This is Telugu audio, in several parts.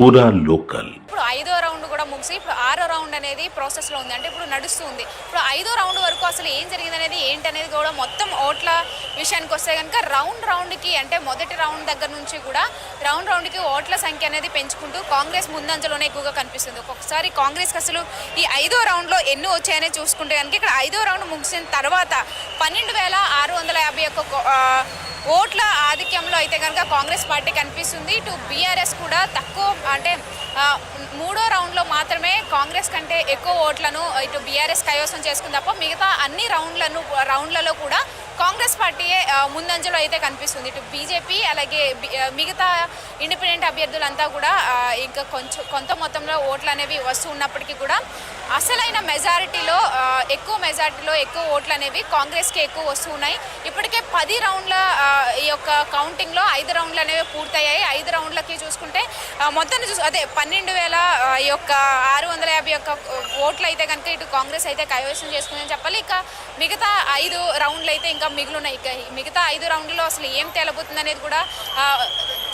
పూరా లోకల్. ఇప్పుడు ఐదో రౌండ్ కూడా ముగిసి ఇప్పుడు ఆరో రౌండ్ అనేది ప్రాసెస్లో ఉంది. అంటే ఇప్పుడు నడుస్తుంది ఇప్పుడు ఐదో రౌండ్ వరకు అసలు ఏం జరిగింది అనేది ఏంటనేది కూడా మొత్తం ఓట్ల విషయానికి వస్తే కనుక రౌండ్ రౌండ్కి అంటే మొదటి రౌండ్ దగ్గర నుంచి కూడా రౌండ్ రౌండ్కి ఓట్ల సంఖ్య అనేది పెంచుకుంటూ కాంగ్రెస్ ముందంజలోనే ఎక్కువగా కనిపిస్తుంది. ఒక్కొక్కసారి కాంగ్రెస్కి అసలు ఈ ఐదో రౌండ్లో ఎన్ని వచ్చాయనే చూసుకుంటే కనుక ఇక్కడ ఐదో రౌండ్ ముగిసిన తర్వాత పన్నెండు వేల ఆరు వందల యాభై ఒక్క ఓట్ల ఆధిక్యంలో అయితే కనుక కాంగ్రెస్ పార్టీ కనిపిస్తుంది. ఇటు బీఆర్ఎస్ కూడా తక్కువ అంటే మూడో రౌండ్లో మాత్రమే కాంగ్రెస్ కంటే ఎక్కువ ఓట్లను ఇటు బీఆర్ఎస్ కైవసం చేసుకుంది తప్ప మిగతా అన్ని రౌండ్లను రౌండ్లలో కూడా కాంగ్రెస్ పార్టీయే ముందంజలో అయితే కనిపిస్తుంది. ఇటు బీజేపీ అలాగే మిగతా ఇండిపెండెంట్ అభ్యర్థులంతా కూడా ఇంకా కొంచెం కొంత మొత్తంలో ఓట్లు అనేవి వస్తూ ఉన్నప్పటికీ కూడా అసలైన మెజారిటీలో ఎక్కువ మెజారిటీలో ఎక్కువ ఓట్లు అనేవి కాంగ్రెస్కి ఎక్కువ వస్తున్నాయి. ఇప్పటికే పది రౌండ్ల ఈ యొక్క కౌంటింగ్లో ఐదు రౌండ్లు అనేవి పూర్తయ్యాయి. ఐదు రౌండ్లకి చూసుకుంటే మొత్తాన్ని చూసు అదే పన్నెండు వేల ఈ యొక్క ఆరు వందల యాభై యొక్క ఓట్లు అయితే కనుక ఇటు కాంగ్రెస్ అయితే కైవసం చేసుకుందని చెప్పాలి. ఇక మిగతా ఐదు రౌండ్లు అయితే ఇంకా మిగిలినాయి ఇక మిగతా ఐదు రౌండ్లలో అసలు ఏం తేలబోతుంది అనేది కూడా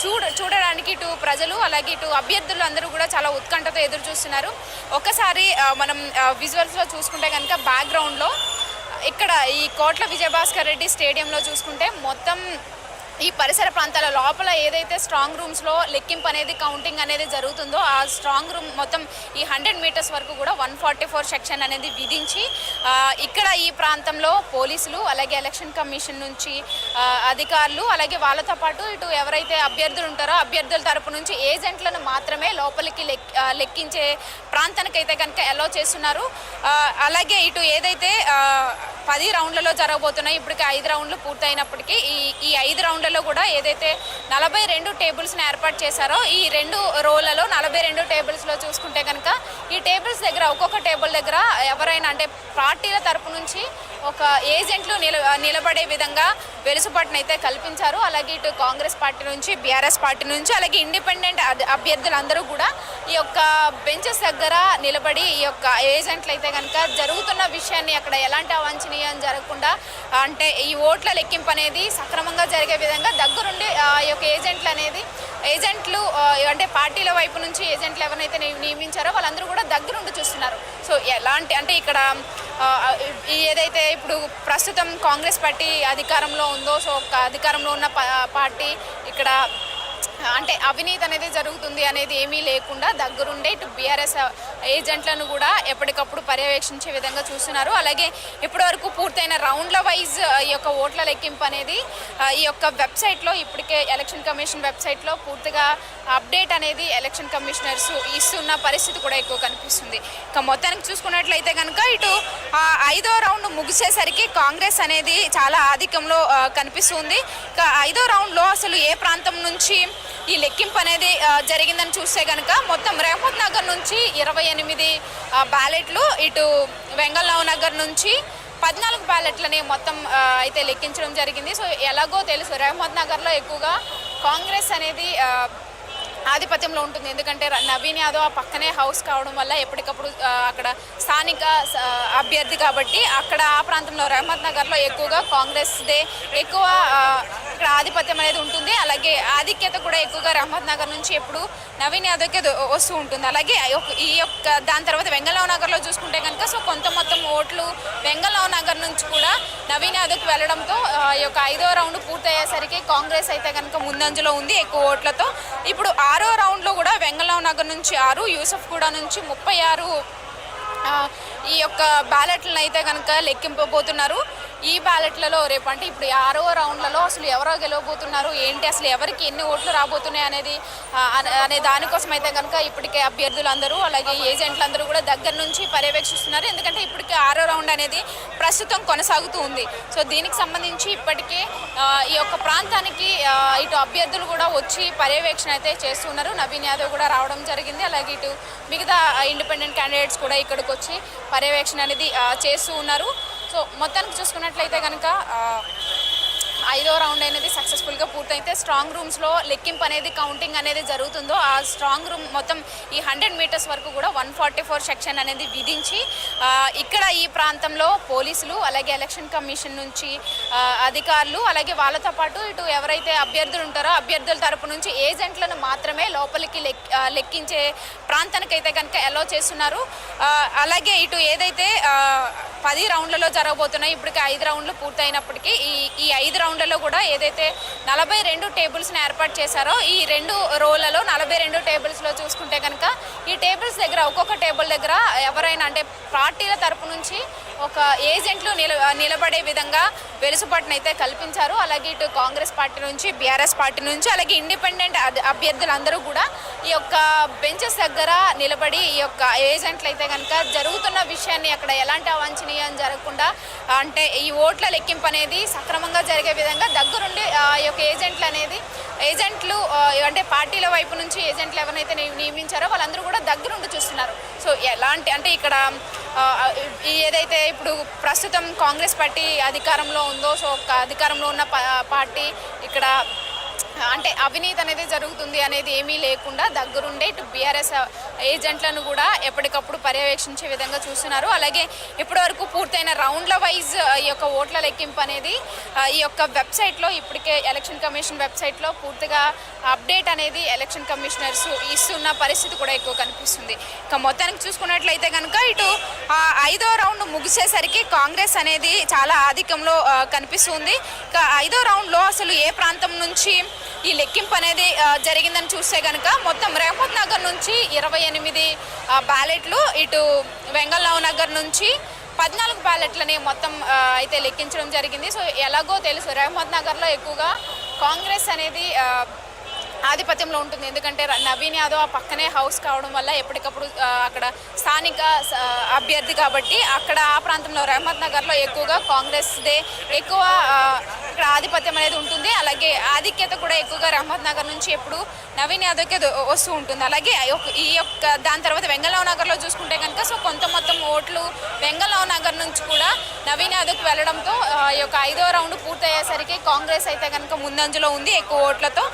చూడ చూడడానికి ఇటు ప్రజలు అలాగే ఇటు అభ్యర్థులు అందరూ కూడా చాలా ఉత్కంఠతో ఎదురు చూస్తున్నారు. ఒకసారి మనం విజువల్స్లో చూసుకుంటే కనుక బ్యాక్గ్రౌండ్లో ఇక్కడ ఈ కోట్ల విజయభాస్కర్ రెడ్డి స్టేడియంలో చూసుకుంటే మొత్తం ఈ పరిసర ప్రాంతాల లోపల ఏదైతే స్ట్రాంగ్ రూమ్స్లో లెక్కింపు అనేది కౌంటింగ్ అనేది జరుగుతుందో ఆ స్ట్రాంగ్ రూమ్ మొత్తం ఈ హండ్రెడ్ మీటర్స్ వరకు కూడా వన్ ఫార్టీ ఫోర్ సెక్షన్ అనేది విధించి ఇక్కడ ఈ ప్రాంతంలో పోలీసులు అలాగే ఎలక్షన్ కమిషన్ నుంచి అధికారులు అలాగే వాళ్ళతో పాటు ఇటు ఎవరైతే అభ్యర్థులు ఉంటారో అభ్యర్థుల తరపు నుంచి ఏజెంట్లను మాత్రమే లోపలికి లెక్ లెక్కించే ప్రాంతానికైతే కనుక అలో చేస్తున్నారు. అలాగే ఇటు ఏదైతే పది రౌండ్లలో జరగబోతున్నాయి. ఇప్పటికి ఐదు రౌండ్లు పూర్తయినప్పటికీ ఈ ఈ ఐదు రౌండ్లలో కూడా ఏదైతే నలభై రెండు టేబుల్స్ని ఏర్పాటు చేశారో ఈ రెండు రోలలో నలభై రెండు టేబుల్స్లో చూసుకుంటే కనుక ఈ టేబుల్స్ దగ్గర ఒక్కొక్క టేబుల్ దగ్గర ఎవరైనా అంటే పార్టీల తరపు నుంచి ఒక ఏజెంట్లు నిల నిలబడే విధంగా వెలుసుబాటును అయితే కల్పించారు. అలాగే ఇటు కాంగ్రెస్ పార్టీ నుంచి బీఆర్ఎస్ పార్టీ నుంచి అలాగే ఇండిపెండెంట్ అభ్యర్థులందరూ కూడా ఈ యొక్క బెంచెస్ దగ్గర నిలబడి ఈ యొక్క ఏజెంట్లు అయితే కనుక జరుగుతున్న విషయాన్ని అక్కడ ఎలాంటి అవాంఛనీయ జరగకుండా అంటే ఈ ఓట్ల లెక్కింపు అనేది సక్రమంగా జరిగే విధంగా దగ్గరుండి ఆ ఈ యొక్క ఏజెంట్లు అనేది ఏజెంట్లు అంటే పార్టీల వైపు నుంచి ఏజెంట్లు ఎవరైతే నియమించారో వాళ్ళందరూ కూడా దగ్గరుండి చూస్తున్నారు. సో ఎలాంటి అంటే ఇక్కడ ఏదైతే ఇప్పుడు ప్రస్తుతం కాంగ్రెస్ పార్టీ అధికారంలో ఉందో సో ఒక అధికారంలో ఉన్న పార్టీ ఇక్కడ అంటే అవినీతి అనేది జరుగుతుంది అనేది ఏమీ లేకుండా దగ్గరుండే ఇటు బీఆర్ఎస్ ఏజెంట్లను కూడా ఎప్పటికప్పుడు పర్యవేక్షించే విధంగా చూస్తున్నారు. అలాగే ఇప్పటివరకు పూర్తయిన రౌండ్ల వైజ్ ఈ యొక్క ఓట్ల లెక్కింపు అనేది ఈ యొక్క వెబ్సైట్లో ఇప్పటికే ఎలక్షన్ కమిషన్ వెబ్సైట్లో పూర్తిగా అప్డేట్ అనేది ఎలక్షన్ కమిషనర్స్ ఇస్తున్న పరిస్థితి కూడా ఎక్కువ కనిపిస్తుంది. ఇక మొత్తానికి చూసుకున్నట్లయితే కనుక ఇటు ఐదో రౌండ్ ముగిసేసరికి కాంగ్రెస్ అనేది చాలా ఆధిక్యంలో కనిపిస్తుంది. ఇక ఐదో రౌండ్లో అసలు ఏ ప్రాంతం నుంచి ఈ లెక్కింపు అనేది జరిగిందని చూస్తే కనుక మొత్తం రేహమత్ నగర్ నుంచి ఇరవై ఎనిమిది బ్యాలెట్లు ఇటు వెంగళరావు నగర్ నుంచి పద్నాలుగు బ్యాలెట్లని మొత్తం అయితే లెక్కించడం జరిగింది. సో ఎలాగో తెలుసు రేహమత్ నగర్లో ఎక్కువగా కాంగ్రెస్ అనేది ఆధిపత్యంలో ఉంటుంది. ఎందుకంటే నవీన్ యాదవ్ ఆ పక్కనే హౌస్ కావడం వల్ల ఎప్పటికప్పుడు అక్కడ స్థానిక అభ్యర్థి కాబట్టి అక్కడ ఆ ప్రాంతంలో రహమత్ నగర్లో ఎక్కువగా కాంగ్రెస్దే ఎక్కువ ఇక్కడ ఆధిపత్యం అనేది ఉంటుంది. అలాగే ఆధిక్యత కూడా ఎక్కువగా రహమత్ నగర్ నుంచి ఎప్పుడు నవీన్ యాదవ్కి వస్తూ ఉంటుంది. అలాగే ఈ యొక్క- దాని తర్వాత వెంగళరావు నగర్లో చూసుకుంటే కనుక సో కొంత మొత్తం ఓట్లు వెంగళరావు నగర్ నుంచి కూడా నవీన్ యాదవ్కి వెళ్ళడంతో ఈ యొక్క ఐదో రౌండ్ పూర్తయ్యేసరికి కాంగ్రెస్ అయితే కనుక ముందంజలో ఉంది ఎక్కువ ఓట్లతో. ఇప్పుడు ఆరో రౌండ్లో కూడా వెంగళరావు నగర్ నుంచి ఆరు యూసఫ్ కూడా నుంచి ముప్పై ఆరు ఈ యొక్క బ్యాలెట్లను అయితే కనుక లెక్కింపబోతున్నారు. ఈ బ్యాలెట్లలో రేపు అంటే ఇప్పుడు ఆరో రౌండ్లలో అసలు ఎవరో గెలవబోతున్నారు? ఏంటి అసలు ఎవరికి ఎన్ని ఓట్లు రాబోతున్నాయి అనేది అనే- దానికోసం అయితే కనుక ఇప్పటికే అభ్యర్థులందరూ అలాగే ఏజెంట్లు అందరూ కూడా దగ్గర నుంచి పర్యవేక్షిస్తున్నారు. ఎందుకంటే ఇప్పటికే ఆరో రౌండ్ అనేది ప్రస్తుతం కొనసాగుతూ ఉంది. సో దీనికి సంబంధించి ఇప్పటికే ఈ యొక్క ప్రాంతానికి ఇటు అభ్యర్థులు కూడా వచ్చి పర్యవేక్షణ అయితే చేస్తున్నారు. నవీన్ యాదవ్ కూడా రావడం జరిగింది. అలాగే ఇటు మిగతా ఇండిపెండెంట్ క్యాండిడేట్స్ కూడా ఇక్కడికి వచ్చి పర్యవేక్షణ అనేది చేస్తూ ఉన్నారు. సో మొత్తానికి చూసుకున్నట్లయితే కనుక ఐదో రౌండ్ అనేది సక్సెస్ఫుల్గా పూర్తయితే స్ట్రాంగ్ రూమ్స్లో లెక్కింపు అనేది కౌంటింగ్ అనేది జరుగుతుందో ఆ స్ట్రాంగ్ రూమ్ మొత్తం ఈ హండ్రెడ్ మీటర్స్ వరకు కూడా వన్ ఫార్టీ ఫోర్ సెక్షన్ అనేది విధించి ఇక్కడ ఈ ప్రాంతంలో పోలీసులు అలాగే ఎలక్షన్ కమిషన్ నుంచి అధికారులు అలాగే వాళ్ళతో పాటు ఇటు ఎవరైతే అభ్యర్థులు ఉంటారో అభ్యర్థుల తరపు నుంచి ఏజెంట్లను మాత్రమే లోపలికి లెక్ లెక్కించే ప్రాంతానికైతే కనుక అలో చేస్తున్నారు. అలాగే ఇటు ఏదైతే పది రౌండ్లలో జరగబోతున్నాయి ఇప్పటికి ఐదు రౌండ్లు పూర్తయినప్పటికీ ఈ ఈ ఐదు రౌండ్లలో కూడా ఏదైతే నలభై రెండు టేబుల్స్ని ఏర్పాటు చేశారో ఈ రెండు రోలలో నలభై రెండు టేబుల్స్లో చూసుకుంటే కనుక ఈ టేబుల్స్ దగ్గర ఒక్కొక్క టేబుల్ దగ్గర ఎవరైనా అంటే పార్టీల తరపు నుంచి ఒక ఏజెంట్లు నిల నిలబడే విధంగా వెలుసుబాటునైతే అయితే కల్పించారు. అలాగే ఇటు కాంగ్రెస్ పార్టీ నుంచి బీఆర్ఎస్ పార్టీ నుంచి అలాగే ఇండిపెండెంట్ అభ్యర్థులందరూ కూడా ఈ యొక్క బెంచెస్ దగ్గర దగ్గర నిలబడి ఈ యొక్క ఏజెంట్లు అయితే కనుక జరుగుతున్న విషయాన్ని అక్కడ ఎలాంటి అవాంఛనీయం జరగకుండా అంటే ఈ ఓట్ల లెక్కింపు అనేది సక్రమంగా జరిగే విధంగా దగ్గరుండి ఆ యొక్క ఏజెంట్లు అనేది ఏజెంట్లు అంటే పార్టీల వైపు నుంచి ఏజెంట్లు ఎవరైతే నియమించారో వాళ్ళందరూ కూడా దగ్గరుండి చూస్తున్నారు. సో ఎలాంటి అంటే ఇక్కడ ఏదైతే ఇప్పుడు ప్రస్తుతం కాంగ్రెస్ పార్టీ అధికారంలో ఉందో సో ఒక అధికారంలో ఉన్న పార్టీ ఇక్కడ అంటే అవినీతి అనేది జరుగుతుంది అనేది ఏమీ లేకుండా దగ్గరుండే ఇటు బీఆర్ఎస్ ఏజెంట్లను కూడా ఎప్పటికప్పుడు పర్యవేక్షించే విధంగా చూస్తున్నారు. అలాగే ఇప్పటివరకు పూర్తయిన రౌండ్ల వైజ్ ఈ యొక్క ఓట్ల లెక్కింపు అనేది ఈ యొక్క వెబ్సైట్లో ఇప్పటికే ఎలక్షన్ కమిషన్ వెబ్సైట్లో పూర్తిగా అప్డేట్ అనేది ఎలక్షన్ కమిషనర్స్ ఇస్తున్న పరిస్థితి కూడా ఎక్కువ కనిపిస్తుంది. ఇక మొత్తానికి చూసుకున్నట్లయితే కనుక ఇటు ఐదో రౌండ్ ముగిసేసరికి కాంగ్రెస్ అనేది చాలా ఆధిక్యంలో కనిపిస్తుంది. ఇక ఐదో రౌండ్లో అసలు ఏ ప్రాంతం నుంచి ఈ లెక్కింపు అనేది జరిగిందని చూస్తే కనుక మొత్తం రేపత్ నగర్ నుంచి ఇరవై ఎనిమిది బ్యాలెట్లు ఇటు వెంగళరావు నగర్ నుంచి పద్నాలుగు బ్యాలెట్లని మొత్తం అయితే లెక్కించడం జరిగింది. సో ఎలాగో తెలుసు రేహమత్ నగర్లో ఎక్కువగా కాంగ్రెస్ అనేది ఆధిపత్యంలో ఉంటుంది. ఎందుకంటే నవీన్ యాదవ్ ఆ పక్కనే హౌస్ కావడం వల్ల ఎప్పటికప్పుడు అక్కడ స్థానిక అభ్యర్థి కాబట్టి అక్కడ ఆ ప్రాంతంలో రహమత్ నగర్లో ఎక్కువగా కాంగ్రెస్దే ఎక్కువ ఇక్కడ ఆధిపత్యం అనేది ఉంటుంది. అలాగే ఆధిక్యత కూడా ఎక్కువగా రహమత్ నగర్ నుంచి ఎప్పుడు నవీన్ యాదవ్కే వస్తూ ఉంటుంది. అలాగే ఈ యొక్క- దాని తర్వాత వెంగళరావు నగర్లో చూసుకుంటే కనుక సో కొంత మొత్తం ఓట్లు వెంగళరావు నగర్ నుంచి కూడా నవీన్ యాదవ్కి వెళ్ళడంతో ఈ యొక్క ఐదో రౌండ్ పూర్తయ్యేసరికి కాంగ్రెస్ అయితే కనుక ముందంజలో ఉంది ఎక్కువ ఓట్లతో.